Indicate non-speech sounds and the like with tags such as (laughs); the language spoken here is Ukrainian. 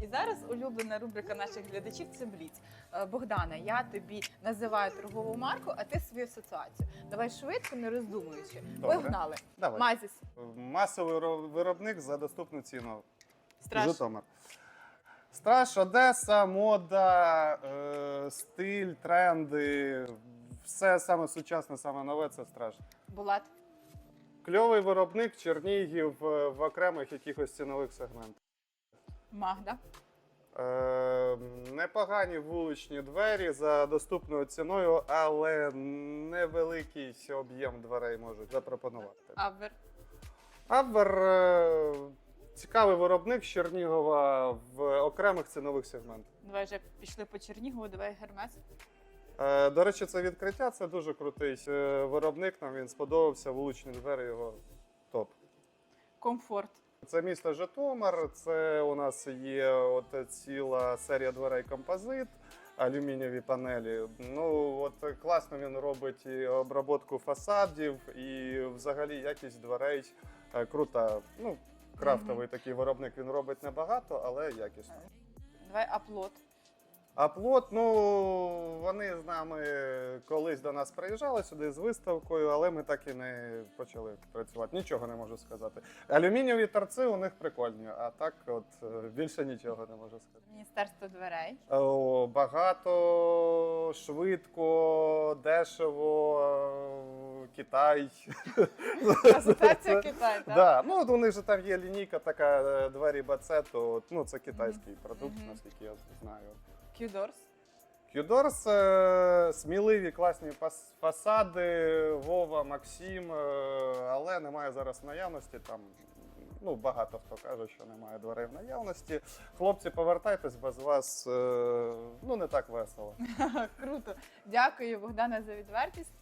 І зараз улюблена рубрика наших глядачів це бліц. Е, Богдана, я тобі називаю торгову марку, а ти свою асоціацію. Давай швидко, не роздумуючи. Добре. Погнали. Давай. Мазіс, Масовий виробник за доступну ціну. страж, Житомир. Страж, Одеса, мода, е, стиль, тренди. Все саме сучасне, саме нове це страж. Булат, Кльовий виробник Чернігів е, в окремих якихось цінових сегментах. Магда, Е, непогані вуличні двері за доступною ціною, але невеликий об'єм дверей можуть запропонувати. Абвер, Абвер е, цікавий виробник з Чернігова в окремих цінових сегментах. давай вже пішли по Чернігову, давай Гермес. Е, До речі, це відкриття, це дуже крутий е, виробник. Нам він сподобався. Вуличні двері його топ. Комфорт, Це місто Житомир. Це у нас є от ціла серія дверей композит, алюмінієві панелі. Ну от класно він робить і обробку фасадів, і взагалі якість дверей е, крута. Ну, крафтовий такий виробник. Він робить небагато, але якісно. давай Аплот, А плот, ну вони з нами колись до нас приїжджали сюди з виставкою, але ми так і не почали працювати. Нічого не можу сказати. Алюмінієві торци у них прикольні, а так, от е, більше нічого не можу сказати. Міністерство дверей, О, багато, швидко, дешево, е, Китай. Асоціація Китай, так? Да. Ну, от у них же там є лінійка така е, двері Баце, то ну, це китайський продукт, наскільки я знаю. Кюдорс, Кюдорс е, сміливі, класні фасади, Вова, Максим, е, але немає зараз наявності. Там ну, багато хто каже, що немає дверей в наявності. Хлопці, повертайтесь, без вас е, ну, не так весело. (laughs) Круто. Дякую, Богдана, за відвертість.